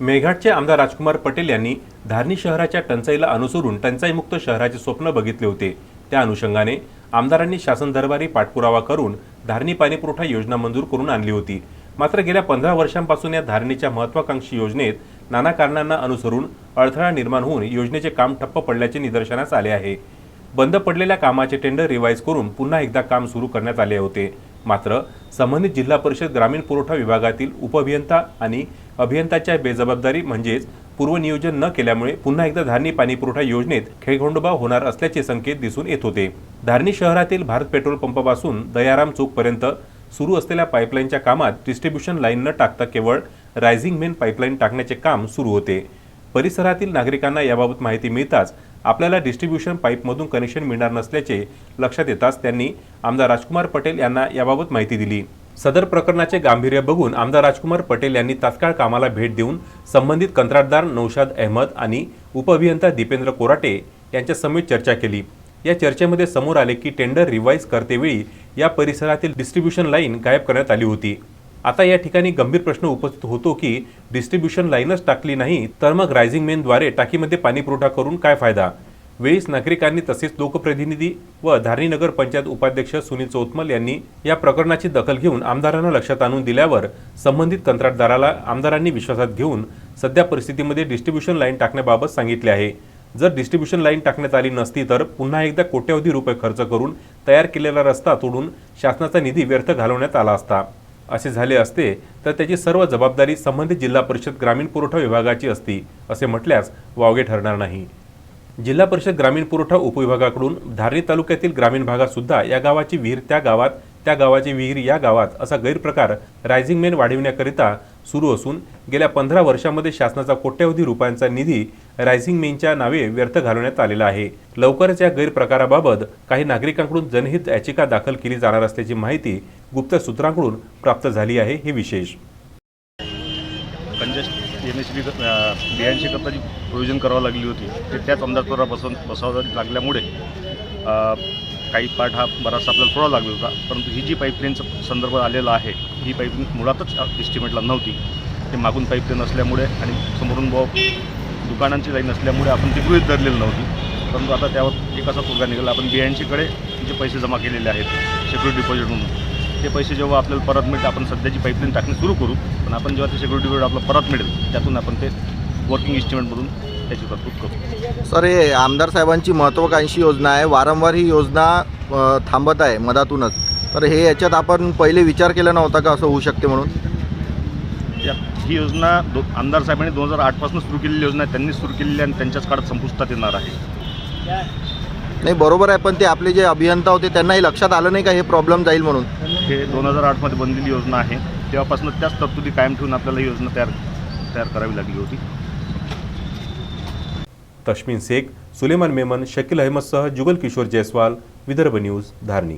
मेघाटचे आमदार राजकुमार पटेल यांनी धारणी शहराच्या टंचाईला अनुसरून टंचाईमुक्त शहराचे स्वप्न बघितले होते. त्या अनुषंगाने आमदारांनी शासन दरबारी पाठपुरावा करून धारणी पाणीपुरवठा योजना मंजूर करून आणली होती. मात्र गेल्या पंधरा वर्षांपासून या धारणीच्या महत्वाकांक्षी योजनेत नाना कारणांना अनुसरून अडथळा निर्माण होऊन योजनेचे काम ठप्प पडल्याचे निदर्शनास आले आहे. बंद पडलेल्या कामाचे टेंडर रिवाईज करून पुन्हा एकदा काम सुरू करण्यात आले होते. मात्र संबंधित जिल्हा परिषद ग्रामीण पुरवठा विभागातील उपअभियंता आणि अभियंताच्या बेजबाबदारी म्हणजेच पूर्वनियोजन न केल्यामुळे पुन्हा एकदा धारणी पाणीपुरवठा योजनेत खेळखोंडोबा होणार असल्याचे संकेत दिसून येत होते. धारणी शहरातील भारत पेट्रोल पंपापासून दयाराम चौकपर्यंत सुरू असलेल्या पाईपलाईनच्या कामात डिस्ट्रीब्युशन लाईन न टाकता केवळ रायझिंग मेन पाईपलाईन टाकण्याचे काम सुरू होते. परिसरातील नागरिकांना याबाबत माहिती मिळताच आपल्याला डिस्ट्रीब्युशन पाईपमधून कनेक्शन मिळणार नसल्याचे लक्षात येताच त्यांनी आमदार राजकुमार पटेल यांना याबाबत माहिती दिली. सदर प्रकरणाचे गांभीर्य बघून आमदार राजकुमार पटेल यांनी तात्काळ कामाला भेट देऊन संबंधित कंत्राटदार नौशाद अहमद आणि उपअभियंता दीपेंद्र कोराटे यांच्या समेत चर्चा केली. या चर्चेमध्ये समोर आले की टेंडर रिवाईज करतेवेळी या परिसरातील डिस्ट्रीब्युशन लाईन गायब करण्यात आली होती. आता या ठिकाणी गंभीर प्रश्न उपस्थित होतो की डिस्ट्रीब्युशन लाईनच टाकली नाही तर मग रायझिंग मेनद्वारे टाकीमध्ये पाणी पुरवठा करून काय फायदा? वेळीच नागरिकांनी तसेच लोकप्रतिनिधी व धारणी नगर पंचायत उपाध्यक्ष सुनील चौतमल यांनी या प्रकरणाची दखल घेऊन आमदारांना लक्षात आणून दिल्यावर संबंधित कंत्राटदाराला आमदारांनी विश्वासात घेऊन सध्या परिस्थितीमध्ये डिस्ट्रीब्युशन लाईन टाकण्याबाबत सांगितले आहे. जर डिस्ट्रीब्युशन लाईन टाकण्यात आली नसती तर पुन्हा एकदा कोट्यवधी रुपये खर्च करून तयार केलेला रस्ता तोडून शासनाचा निधी व्यर्थ घालवण्यात आला असता. असे झाले असते तर त्याची सर्व जबाबदारी संबंधित जिल्हा परिषद ग्रामीण पुरवठा विभागाची असती असे म्हटल्यास वावगे ठरणार नाही. जिल्हा परिषद ग्रामीण पुरवठा उपविभागाकडून धारणी तालुक्यातील ग्रामीण भागात सुद्धा या गावाची विहीर त्या गावात त्या गावाची विहीर या गावात असा गैरप्रकार रायझिंग मेन वाढविण्याकरिता सुरू असून गेल्या पंधरा वर्षामध्ये शासनाचा कोट्यवधी रुपयांचा निधी रायझिंग मेनच्या नावे व्यर्थ घालवण्यात आलेला आहे. लवकरच या गैरप्रकाराबाबत काही नागरिकांकडून जनहित याचिका दाखल केली जाणार असल्याची माहिती गुप्त सूत्रांकडून प्राप्त झाली आहे हे विशेष. कंजेस्ट एम एस बी बियांशी करता जी करावं लागली होती. ते त्याच अंदाजपत्रा बसवून बसवावं लागल्यामुळे काही पाठ हा बराचसा आपल्याला सोडावा लागला होता. परंतु ही जी पाईपलाईनचा संदर्भ आलेला आहे ही पाईपलाईन मुळातच एस्टिमेटला नव्हती. ते मागून पाईपलाईन असल्यामुळे आणि समोरून ब दुकानांची लाईन नसल्यामुळे आपण ती गृहीत धरलेली नव्हती. परंतु आता त्यावर एक असा तोडगा निघाला. आपण बियांशीकडे जे पैसे जमा केलेले आहेत सिक्युरिटी डिपॉझिट म्हणून ते पैसे जेव्हा आपल्याला परत मिळतात आपण सध्याची पाईपलाईन टाकणे सुरू करू. पण आपण जेव्हा ते सिक्युरिटी डिपॉझिट आपल्याला परत मिळेल त्यातून आपण ते वर्किंग इस्टिमेटमधून त्याची तरतूद करू. सर हे आमदार साहेबांची महत्त्वाकांक्षी योजना आहे. वारंवार ही योजना थांबत आहे मधातूनच. तर हे याच्यात आपण पहिले विचार केला नव्हता का असं होऊ शकते म्हणून? या ही योजना दो आमदार साहेबांनी दोन हजार आठपासून सुरू केलेली योजना आहे. त्यांनी सुरू केलेली आणि त्यांच्याच काळात संपुष्टात येणार आहे. नाही बरोबर आहे पण ते आपले जे अभियंता होते त्यांनाही लक्षात आलं नाही का हे प्रॉब्लेम जाईल म्हणून? हे दोन हजार आठमध्ये बनलेली योजना आहे. तेव्हापासून त्याच तरतुदी कायम ठेवून आपल्याला ही योजना तयार तयार करावी लागली होती. तश्मीन शेख सुलेमान मेमन शकील अहमदसह जुगल किशोर जयस्वाल विदर्भ न्यूज धारणी.